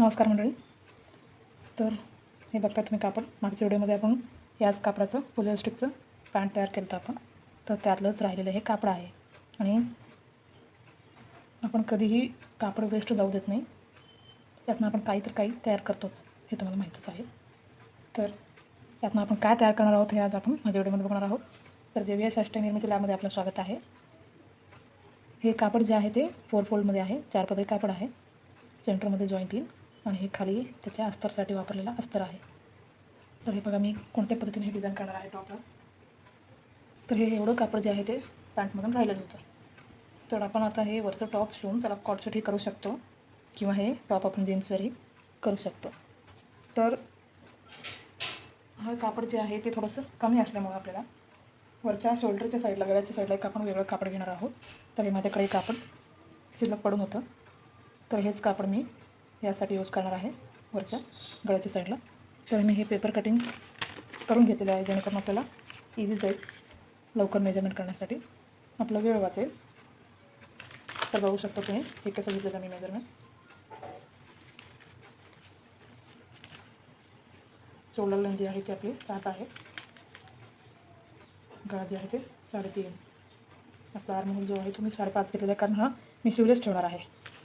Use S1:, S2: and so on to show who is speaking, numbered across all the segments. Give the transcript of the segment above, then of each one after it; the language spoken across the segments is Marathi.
S1: नमस्कार मंडळी. तर हे बघता तुम्ही कापड. मागच्या व्हिडिओमध्ये आपण याच कापडाचं पोलिओस्टिकचं पॅन्ट तयार केलं होतं आपण. तर त्यातलंच राहिलेलं हे कापड आहे. आणि आपण कधीही कापड वेस्ट जाऊ देत नाही. त्यातनं आपण काही तर काही तयार करतोच हे तुम्हाला माहीतच आहे. तर यातनं आपण काय तयार करणार आहोत हे आज आपण माझ्या व्हिडिओमध्ये बघणार आहोत. तर जे व्ही निर्मिती लॅबमध्ये आपलं स्वागत आहे. हे कापड जे आहे ते फोर फोल्डमध्ये आहे. चार पदरी कापड आहे. सेंटरमध्ये जॉईंट येईल आणि हे खाली त्याच्या अस्तरसाठी वापरलेला अस्तर आहे. तर हे बघा मी कोणत्या पद्धतीने हे डिझाईन करणार आहे टॉपला तर हे एवढं कापड जे आहे ते पॅन्टमधून राहिलेलं होतं. तर आपण आता हे वरचं टॉप शिवून त्याला कॉटसेटही करू शकतो किंवा हे टॉप आपण जीन्सवरही करू शकतो. तर हा कापड जे आहे ते थोडंसं कमी असल्यामुळे आपल्याला वरच्या शोल्डरच्या साईडला गळ्याच्या साईडला एक आपण वेगळं कापड घेणार आहोत. तर हे माझ्याकडे कापड शिल्लक पडून होतं. तर हेच कापड मी यासाठी यूज करणार आहे वरच्या गळ्याच्या साईडला तर मी हे पेपर कटिंग करून घेतलेलं आहे जेणेकरून आपल्याला इझी जाईल लवकर मेजरमेंट करण्यासाठी. आपला वेळ वाचेल. तर बघू शकता तुम्ही हे कसं घेतलेलं मी मेजरमेंट शोल्डर लेन जी आहे ती आपली सात आहे. गळा जे आहे ते साडेतीन. आपला आर्म जो आहे तुम्ही साडेपाच घेतलेला आहे कारण हा मी शिवलेच ठेवणार आहे.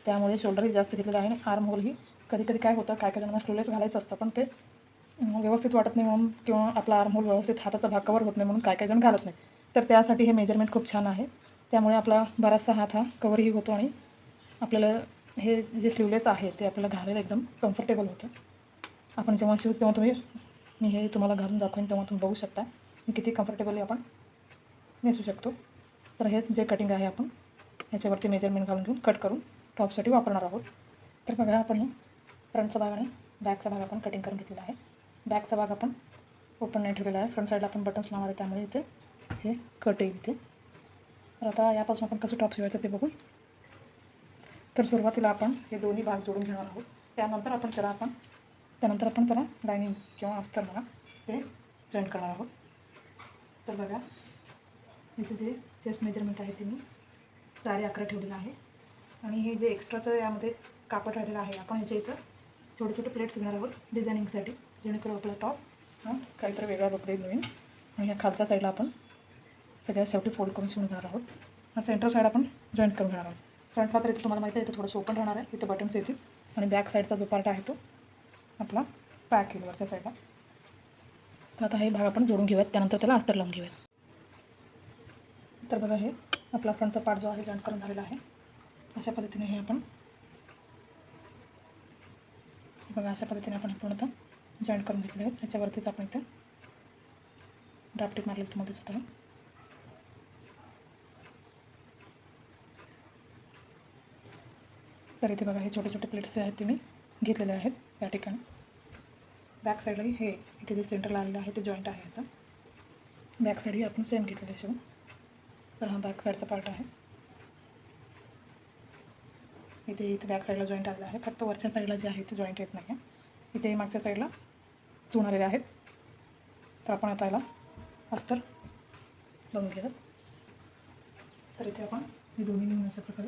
S1: त्यामुळे शोल्डरही जास्त घेतलेलं आहे आणि आर्म होलही कधी कधी काय होतं काय काय जणांना स्टोलेस घालायचं असतं पण ते व्यवस्थित वाटत नाही म्हणून किंवा आपला आर्म होल व्यवस्थित हाताचा भाग कवर होत नाही म्हणून काय काय जण घालत नाही. तर त्यासाठी हे मेजरमेंट खूप छान आहे. त्यामुळे आपला बराचसा हात हा कवरही होतो आणि आपल्याला हे जे स्लीवलेस आहे ते आपल्याला घालायला एकदम कम्फर्टेबल होतं. आपण जेव्हा शिवू तेव्हा तुम्ही मी हे तुम्हाला घालून दाखवेन तेव्हा तुम्ही बघू शकता. मी किती कम्फर्टेबली आपण नेसू शकतो. तर हेच जे कटिंग आहे आपण ह्याच्यावरती मेजरमेंट घालून घेऊन कट करून टॉपसाठी वापरणार आहोत. तर बघा आपण हे फ्रंटचा भाग आणि बॅकचा भाग आपण कटिंग करून घेतलेला आहे. बॅकचा भाग आपण ओपन नाही ठेवलेला आहे. फ्रंट साईडला आपण बटन्स लावणार आहे त्यामुळे इथे हे कट येईल इथे. तर आता यापासून आपण कसं टॉप शिवायचं ते बघू तर सुरुवातीला आपण हे दोन्ही भाग जोडून घेणार आहोत. त्यानंतर आपण त्याला आपण त्यानंतर आपण त्याला डायनिंग किंवा अस्तर म्हणा ते जॉईन करणार आहोत. तर बघा इथे जे चेस्ट मेजरमेंट आहे ते मी साडे अकरा ठेवलेलं आहे. आणि हे जे एक्स्ट्राचं यामध्ये कापड राहिलेलं आहे आपण ह्याच्या इथं छोटे छोटे प्लेट्स घेणार आहोत डिझायनिंगसाठी जेणेकरून आपला टॉप हां काहीतरी वेगळा बघता येईल नवीन. आणि ह्या खालच्या साईडला आपण सगळ्यात शेवटी फोल्ड करून शिवून घेणार आहोत. हा सेंटर साईड आपण जॉईंट करून घेणार आहोत. फ्रंटला तर इथं तुम्हाला माहिती आहे इथं थोडंसं ओपन राहणार आहे. इथं बटन्स येतील. आणि बॅक साईडचा जो पार्ट आहे तो आपला पॅक येईल वरच्या साईडला तर आता हे भाग आपण जोडून घेऊयात. त्यानंतर त्याला अस्तर लावून घेऊयात. तर बघा हे आपला फ्रंटचा पार्ट जो आहे जॉईंट करून झालेला आहे. अशा पद्धतीने हे आपण बघा अशा पद्धतीने आपण हे पूर्णतः जॉईंट करून घेतले आहेत. याच्यावरतीच आपण इथं ड्राफ्टिक मारले तुम्हाला दिसत आहे. तर इथे बघा हे छोटे छोटे प्लेट्स जे आहेत ते मी घेतलेले आहेत या ठिकाणी. बॅक साईडलाही हे इथे जे सेंटरला आलेलं आहे ते जॉईंट आहे याचं. बॅक साईडही आपण सेम घेतलेलं शिवून तर हा बॅक साईडचा पार्ट आहे. इथे इथे बॅक साईडला जॉईंट आलेला आहे. फक्त वरच्या साईडला जे आहे ते जॉईंट येत नाही आहे इथे मागच्या साईडला चून आलेले आहेत. तर आपण आता याला अस्तर लावून घेतात तर इथे आपण हे दोन्ही मिळून अशा प्रकारे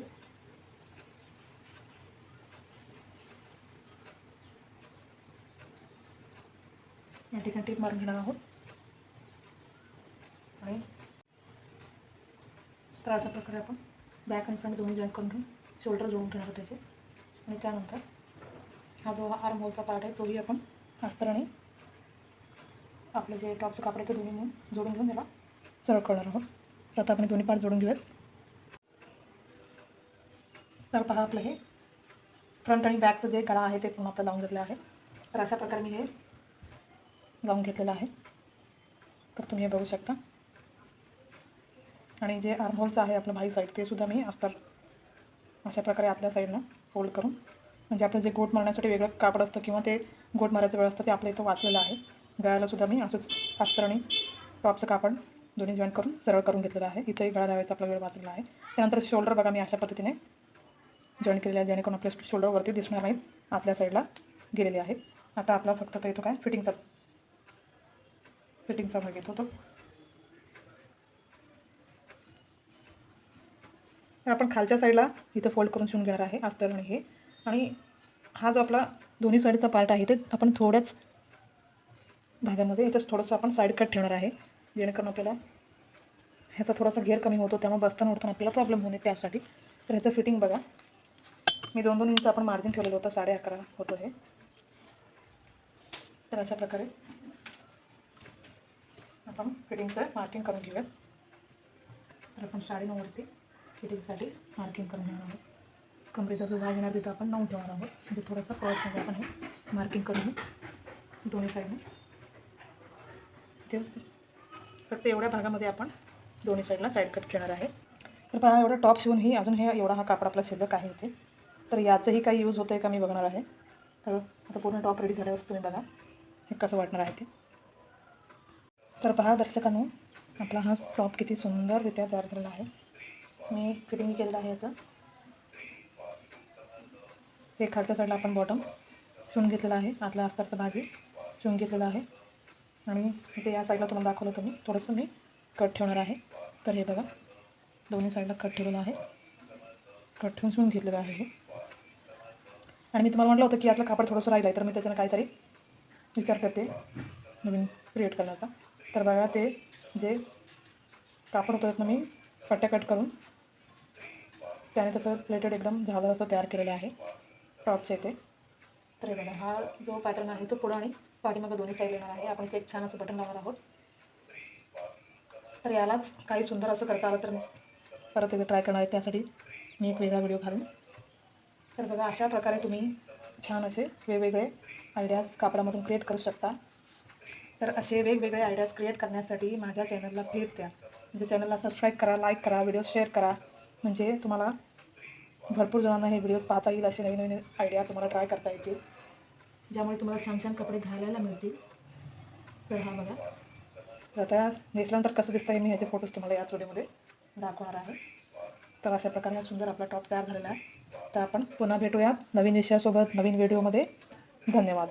S1: या ठिकाणी टीप मारून घेणार आहोत. आणि तर अशा प्रकारे आपण बॅक आणि फ्रंट दोन्ही जॉईन करून घेऊन शोल्डर जोडून ठेवणार त्याचे. आणि त्यानंतर हा जो आर्म होलचा पार्ट आहे तोही आपण अस्त्राने आपले जे टॉपचं कापड आहे ते दोन्ही जोडून घेऊन त्याला सरळ करणार आहोत. तर आता आपण दोन्ही पार्ट जोडून घेऊयात. तर पहा आपलं हे फ्रंट आणि बॅकचं जे गळा आहे ते पूर्ण आपलं लावून घेतलं आहे. तर अशा प्रकारे मी हे लावून घेतलेलं आहे. तर तुम्ही हे बघू शकता. आणि जे आर्महोलचं आहे आपलं भाई साईड ते सुद्धा मी अस्तर अशा प्रकारे आतल्या साईडनं फोल्ड करून. म्हणजे आपलं जे गोट मारण्यासाठी वेगळं कापड असतं किंवा ते गोट मारायचं वेळ असतं ते आपल्या इथं वाचलेलं आहे. गळ्यालासुद्धा मी असंच अस्तर आणि टॉपचं कापड दोन्ही जॉईंट करून सरळ करून घेतलेलं आहे. इथंही गळा लावायचा आपला वेळ वाचलेला आहे. त्यानंतर शोल्डर बघा मी अशा पद्धतीने जॉईन केलेले आहे जेणेकरून आपल्या शोल्डरवरती दिसणार नाहीत आतल्या साईडला गेलेले आहेत. आता आपला फक्त तर येतो काय फिटिंगचा फिटिंगचा भाग येतो तो. तर आपण खालच्या साईडला इथं फोल्ड करून शिवून घेणार आहे अस्तरण हे. आणि हा जो आपला दोन्ही साईडचा पार्ट आहे ते आपण थोड्याच भागामध्ये इथंच थोडंसं आपण साईड कट ठेवणार आहे जेणेकरून आपल्याला ह्याचा थोडासा घेर कमी होतो त्यामुळे बसताना उठताना आपल्याला प्रॉब्लेम होणे त्यासाठी. तर ह्याचं फिटिंग बघा. मी दोन दोन इंच आपण मार्जिन ठेवलेलं होतं साडे अकरा होतं हे. तर अशा प्रकारे आपण फिटिंगचं मार्किंग करून घेऊयात. तर आपण साडे नऊवरती फिटिंगसाठी मार्किंग करून घेणार आहोत. कमरेचा जो भाग येणार तिथं आपण नऊ ठेवणार आहोत. म्हणजे थोडंसं क्रॉसमध्ये आपण हे मार्किंग करून घेऊ. दोन्ही साईडने तेच फक्त एवढ्या भागामध्ये आपण दोन्ही साईडला साईड कट घेणार आहे. तर पहा एवढा टॉप शिवूनही अजून हे एवढा हा कापड आपला शिल्लक आहे इथे. तर याचंही काही यूज होतं आहे का मी बघणार आहे. तर आता पूर्ण टॉप रेडी झाल्यावर तुम्ही बघा हे कसं वाटणार आहे ते. तर पहा दर्शकांनो आपला हा टॉप किती सुंदररित्या तयार झालेला आहे. मी फिटिंग केलेलं आहे याचं. हे खालच्या साईडला आपण बॉटम शिवून घेतलेला आहे. आतला अस्तरचा भाग शिवून घेतलेला आहे. आणि इथे या साईडला तुम्हाला दाखवलं तुम्ही. थोडंसं मी कट ठेवणार आहे. तर हे बघा. दोन्ही साईडला कट ठेवलेलं आहे. कट ठेवून शिवून घेतलेलं आहे हे. आणि मी तुम्हाला म्हटलं होतं की यातलं कापड थोडंसं राहिलं आहे तर मी त्याच्यानं काहीतरी विचार करते नवीन क्रिएट करण्याचा. तर बघा ते जे कापड होतं त्यातनं मी पट्ट्या कट करून त्याने त्याचं प्लेटेड एकदम झालं असं तयार केलेलं आहे. टॉपचे ते तर बघा हा जो पॅटर्न आहे तो पुढं आणि पाठीमागं दोन्ही साईड येणार आहे. आपण इथे एक छान असं बटन लावणार आहोत. तर यालाच काही सुंदर असं करता आलं तर परत एकदा ट्राय करणार आहे. त्यासाठी मी एक वेगळा व्हिडिओ घालून. तर बघा अशा प्रकारे तुम्ही छान असे वेगवेगळे आयडियाज कापडामधून क्रिएट करू शकता. तर असे वेगवेगळे आयडियाज क्रिएट करण्यासाठी माझ्या चॅनलला भेट द्या. म्हणजे चॅनलला सबस्क्राईब करा लाईक करा व्हिडिओ शेअर करा. म्हणजे तुम्हाला भरपूर जणांना हे व्हिडिओज पाहता येईल असे नवीन नवीन आयडिया तुम्हाला ट्राय करता येतील. ज्यामुळे तुम्हाला छान छान कपडे घालायला मिळतील. तर हा बघा. तर आता नेसल्यानंतर कसं दिसतं आहे मी ह्याचे फोटोज तुम्हाला याच व्हिडिओमध्ये दाखवणार आहे. तर अशा प्रकारे हा सुंदर आपला टॉप तयार झालेला आहे. तर आपण पुन्हा भेटूया नवीन विषयासोबत नवीन व्हिडिओमध्ये धन्यवाद.